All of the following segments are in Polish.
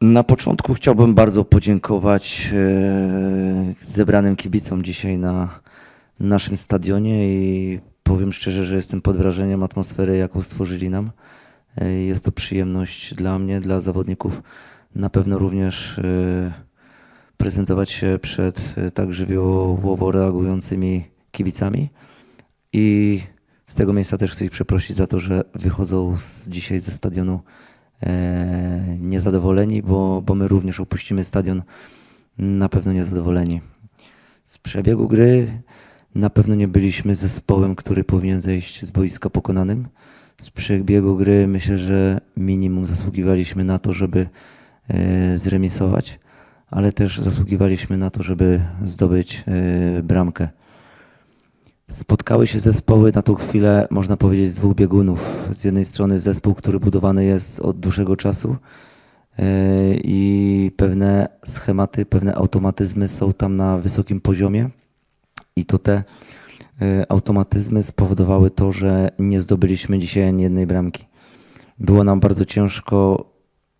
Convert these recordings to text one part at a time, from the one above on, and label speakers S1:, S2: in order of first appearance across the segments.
S1: Na początku chciałbym bardzo podziękować e, zebranym kibicom dzisiaj na naszym stadionie i powiem szczerze, że jestem pod wrażeniem atmosfery, jaką stworzyli nam. E, Jest to przyjemność dla mnie, dla zawodników. Na pewno również e, prezentować się przed tak żywiołowo reagującymi kibicami. I z tego miejsca też chcę ich przeprosić za to, że wychodzą z, dzisiaj ze stadionu niezadowoleni, bo, bo my również opuścimy stadion na pewno niezadowoleni. Z przebiegu gry na pewno nie byliśmy zespołem, który powinien zejść z boiska pokonanym. Z przebiegu gry myślę, że minimum zasługiwaliśmy na to, żeby e, zremisować, ale też zasługiwaliśmy na to, żeby zdobyć e, bramkę. Spotkały się zespoły na tą chwilę, można powiedzieć, z dwóch biegunów. Z jednej strony zespół, który budowany jest od dłuższego czasu yy, i pewne schematy, pewne automatyzmy są tam na wysokim poziomie. I to te yy, automatyzmy spowodowały to, że nie zdobyliśmy dzisiaj ani jednej bramki. Było nam bardzo ciężko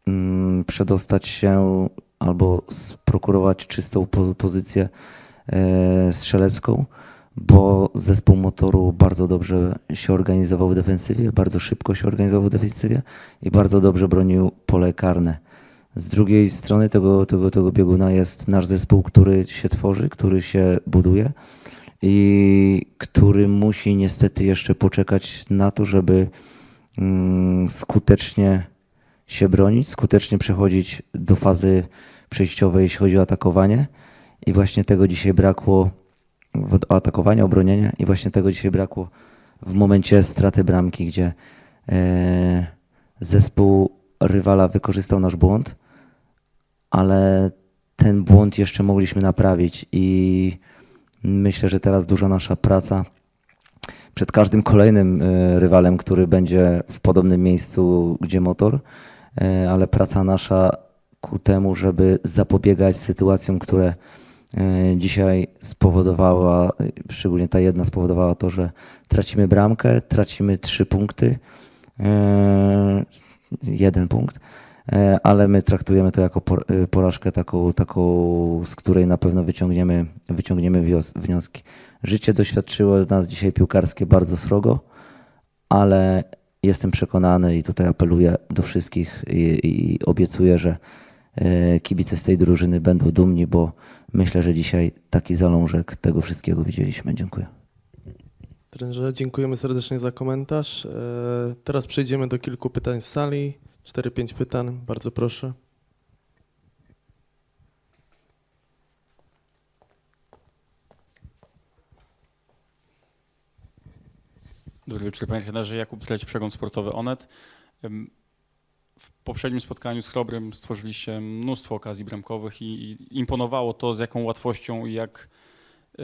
S1: mm, przedostać się albo sprokurować czystą po- pozycję e, strzelecką, bo zespół motoru bardzo dobrze się organizował w defensywie, bardzo szybko się organizował w defensywie i bardzo dobrze bronił pole karne. Z drugiej strony tego, tego, tego bieguna jest nasz zespół, który się tworzy, który się buduje i który musi niestety jeszcze poczekać na to, żeby mm, skutecznie się bronić, skutecznie przechodzić do fazy przejściowej, jeśli chodzi o atakowanie. I właśnie tego dzisiaj brakło atakowania, obronienia i właśnie tego dzisiaj brakło w momencie straty bramki, gdzie e, zespół rywala wykorzystał nasz błąd, ale ten błąd jeszcze mogliśmy naprawić i myślę, że teraz duża nasza praca przed każdym kolejnym e, rywalem, który będzie w podobnym miejscu, gdzie motor, e, ale praca nasza ku temu, żeby zapobiegać sytuacjom, które dzisiaj spowodowała, e, szczególnie ta jedna spowodowała to, że tracimy bramkę, tracimy trzy punkty, e, jeden punkt, e, ale my traktujemy to jako por- e, porażkę taką, taką, z której na pewno wyciągniemy, wyciągniemy wnioski. Życie doświadczyło nas dzisiaj piłkarskie bardzo srogo, ale jestem przekonany i tutaj apeluję do wszystkich i, i obiecuję, że e, kibice z tej drużyny będą dumni, bo myślę, że dzisiaj taki zalążek tego wszystkiego widzieliśmy. Dziękuję.
S2: Trenerze, dziękujemy serdecznie za komentarz. E, Teraz przejdziemy do kilku pytań z sali. 4-5 pytań, bardzo proszę.
S3: Dobry wieczór, panie trenerze. Jakub Treć, Przegląd Sportowy Onet. W poprzednim spotkaniu z Chrobrym stworzyliście mnóstwo okazji bramkowych i, i imponowało to, z jaką łatwością i jak, e,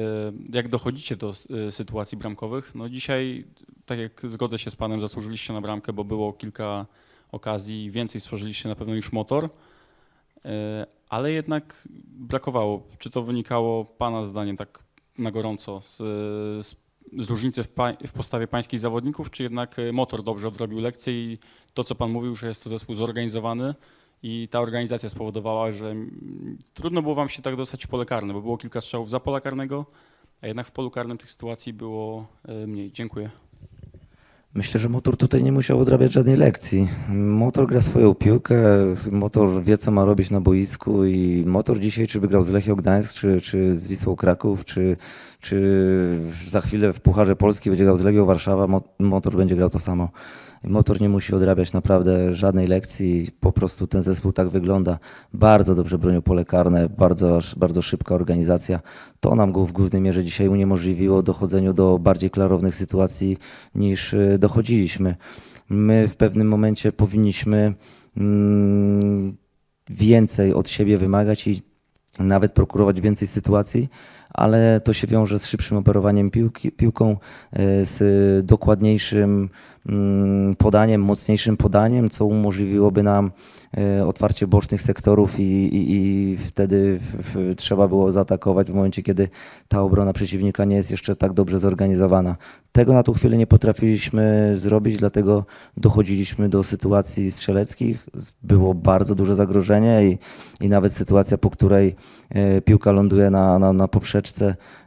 S3: jak dochodzicie do e, sytuacji bramkowych. No dzisiaj, tak jak zgodzę się z panem, zasłużyliście na bramkę, bo było kilka okazji, więcej stworzyliście na pewno niż motor, E, ale jednak brakowało. Czy to wynikało pana zdaniem tak na gorąco z, z z różnicy w, w postawie pańskich zawodników, czy jednak e, motor dobrze odrobił lekcję i to, co pan mówił, że jest to zespół zorganizowany i ta organizacja spowodowała, że trudno było wam się tak dostać w pole karne, bo było kilka strzałów za pola karnego, a jednak w polu karnym tych sytuacji było e, mniej. Dziękuję.
S1: Myślę, że motor tutaj nie musiał odrabiać żadnej lekcji. Motor gra swoją piłkę, motor wie, co ma robić na boisku i motor dzisiaj, czy by grał z Lechią Gdańsk, czy, czy z Wisłą Kraków, czy, czy za chwilę w Pucharze Polski będzie grał z Legią Warszawa, mo- motor będzie grał to samo. Motor nie musi odrabiać naprawdę żadnej lekcji, po prostu ten zespół tak wygląda. Bardzo dobrze bronią pole karne, bardzo, bardzo szybka organizacja. To nam go w głównej mierze dzisiaj uniemożliwiło dochodzeniu do bardziej klarownych sytuacji niż y, dochodziliśmy. My w pewnym momencie powinniśmy mm, więcej od siebie wymagać i nawet prokurować więcej sytuacji, ale to się wiąże z szybszym operowaniem piłki, piłką, e, z dokładniejszym mm, podaniem, mocniejszym podaniem, co umożliwiłoby nam e, otwarcie bocznych sektorów i, i, i wtedy w, trzeba było zaatakować w momencie, kiedy ta obrona przeciwnika nie jest jeszcze tak dobrze zorganizowana. Tego na tą chwilę nie potrafiliśmy zrobić, dlatego dochodziliśmy do sytuacji strzeleckich. Było bardzo duże zagrożenie i, i nawet sytuacja, po której e, piłka ląduje na, na, na poprzeczce,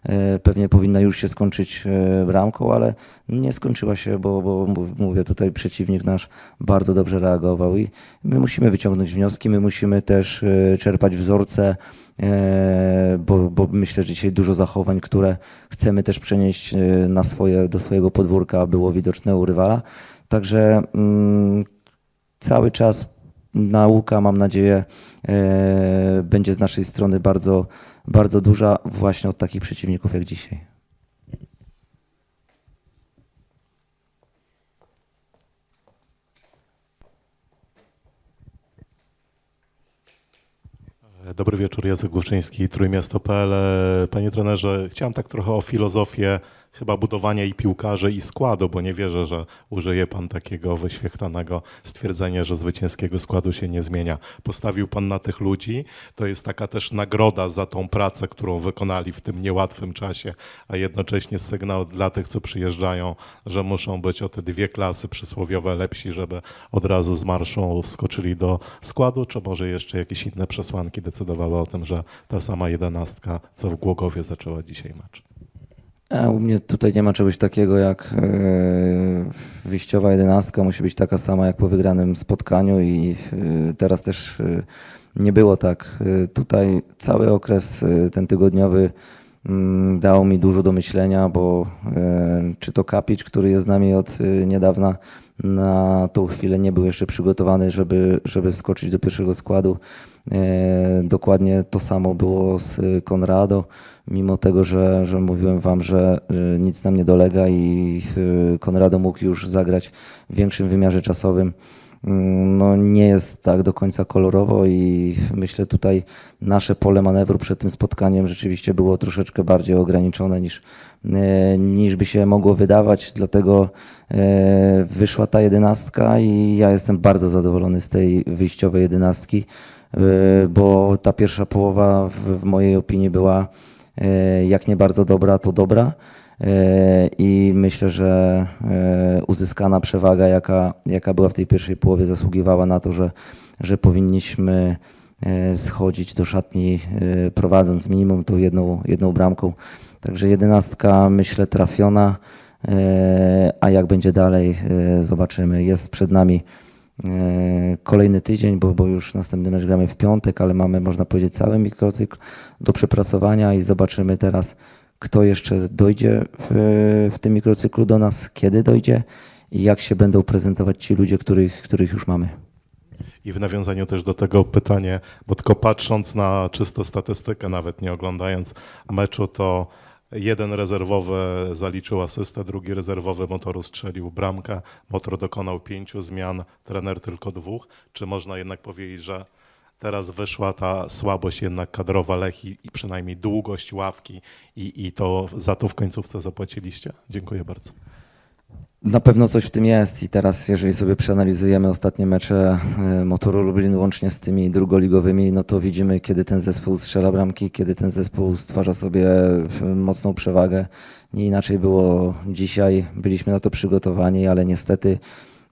S1: e, pewnie powinna już się skończyć e, bramką, ale nie skończyła się, bo, bo mów- mówię tutaj, przeciwnik nasz bardzo dobrze reagował i my musimy wyciągnąć wnioski, my musimy też e, czerpać wzorce, bo, bo myślę, że dzisiaj dużo zachowań, które chcemy też przenieść na swoje, do swojego podwórka, było widoczne u rywala. Także mm, cały czas nauka, mam nadzieję, e, będzie z naszej strony bardzo, bardzo duża właśnie od takich przeciwników jak dzisiaj.
S4: Dobry wieczór, Jacek Główczyński, Trójmiasto.pl. Panie trenerze, chciałem tak trochę o filozofię chyba budowania i piłkarzy i składu, bo nie wierzę, że użyje pan takiego wyświechtanego stwierdzenia, że zwycięskiego składu się nie zmienia. Postawił pan na tych ludzi, to jest taka też nagroda za tą pracę, którą wykonali w tym niełatwym czasie, a jednocześnie sygnał dla tych, co przyjeżdżają, że muszą być o te dwie klasy przysłowiowe lepsi, żeby od razu z marszą wskoczyli do składu, czy może jeszcze jakieś inne przesłanki decydowały o tym, że ta sama jedenastka, co w Głogowie zaczęła dzisiaj mecz.
S1: A u mnie tutaj nie ma czegoś takiego jak e, wyjściowa jedenastka, musi być taka sama jak po wygranym spotkaniu i e, teraz też e, nie było tak. Tutaj cały okres ten tygodniowy mm, dał mi dużo do myślenia, bo czy to Kapicz, który jest z nami od niedawna, na tą chwilę nie był jeszcze przygotowany, żeby, żeby wskoczyć do pierwszego składu. E, Dokładnie to samo było z Konrado, mimo tego, że, że mówiłem Wam, że nic nam nie dolega i e, Konrado mógł już zagrać w większym wymiarze czasowym. Mm, No, nie jest tak do końca kolorowo i myślę tutaj nasze pole manewru przed tym spotkaniem rzeczywiście było troszeczkę bardziej ograniczone niż, e, niż by się mogło wydawać, dlatego wyszła ta jedenastka i ja jestem bardzo zadowolony z tej wyjściowej jedenastki, bo ta pierwsza połowa w, mojej opinii była e, jak nie bardzo dobra, to dobra. E, I myślę, że uzyskana przewaga, jaka, jaka była w tej pierwszej połowie, zasługiwała na to, że, że powinniśmy schodzić do szatni prowadząc minimum tą jedną, jedną bramką. Także jedenastka myślę trafiona, a jak będzie dalej zobaczymy. Jest przed nami kolejny tydzień, bo, bo już następny mecz gramy w piątek, ale mamy można powiedzieć cały mikrocykl do przepracowania i zobaczymy teraz kto jeszcze dojdzie w, w tym mikrocyklu do nas, kiedy dojdzie i jak się będą prezentować ci ludzie, których, których już mamy.
S4: I w nawiązaniu też do tego pytanie, bo tylko patrząc na czysto statystykę, nawet nie oglądając meczu, to jeden rezerwowy zaliczył asystę, drugi rezerwowy motoru strzelił bramkę, motor dokonał pięciu zmian, trener tylko dwóch. Czy można jednak powiedzieć, że teraz wyszła ta słabość jednak kadrowa Lechi i przynajmniej długość ławki i, i to za to w końcówce zapłaciliście? Dziękuję bardzo.
S1: Na pewno coś w tym jest i teraz, jeżeli sobie przeanalizujemy ostatnie mecze e, Motoru Lublin łącznie z tymi drugoligowymi, no to widzimy, kiedy ten zespół strzela bramki, kiedy ten zespół stwarza sobie e, mocną przewagę. Nie inaczej było dzisiaj, byliśmy na to przygotowani, ale niestety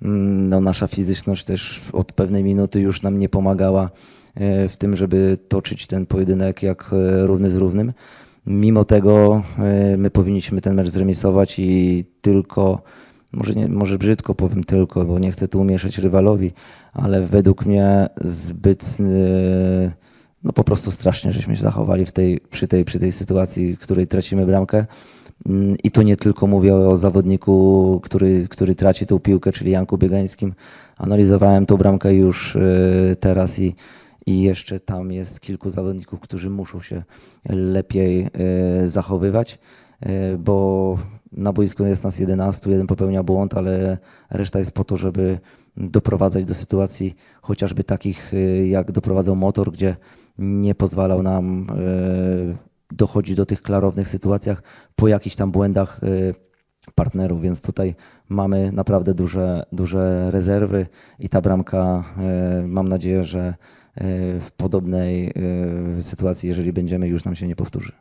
S1: mm, no, nasza fizyczność też od pewnej minuty już nam nie pomagała e, w tym, żeby toczyć ten pojedynek jak równy z równym. Mimo tego my powinniśmy ten mecz zremisować i tylko, może, nie, może brzydko powiem tylko, bo nie chcę tu umieszać rywalowi, ale według mnie zbyt, e, no po prostu strasznie żeśmy się zachowali w tej, przy, tej, przy tej sytuacji, w której tracimy bramkę. Mm, I to nie tylko mówię o zawodniku, który, który traci tą piłkę, czyli Janku Biegańskim. Analizowałem tą bramkę już e, teraz i, i jeszcze tam jest kilku zawodników, którzy muszą się lepiej e, zachowywać, e, bo na boisku jest nas 11, jeden popełnia błąd, ale reszta jest po to, żeby doprowadzać do sytuacji chociażby takich, e, jak doprowadzał motor, gdzie nie pozwalał nam dochodzić do tych klarownych sytuacjach po jakichś tam błędach partnerów, więc tutaj mamy naprawdę duże, duże rezerwy i ta bramka, mam nadzieję, że w podobnej e, sytuacji, jeżeli będziemy, już nam się nie powtórzy.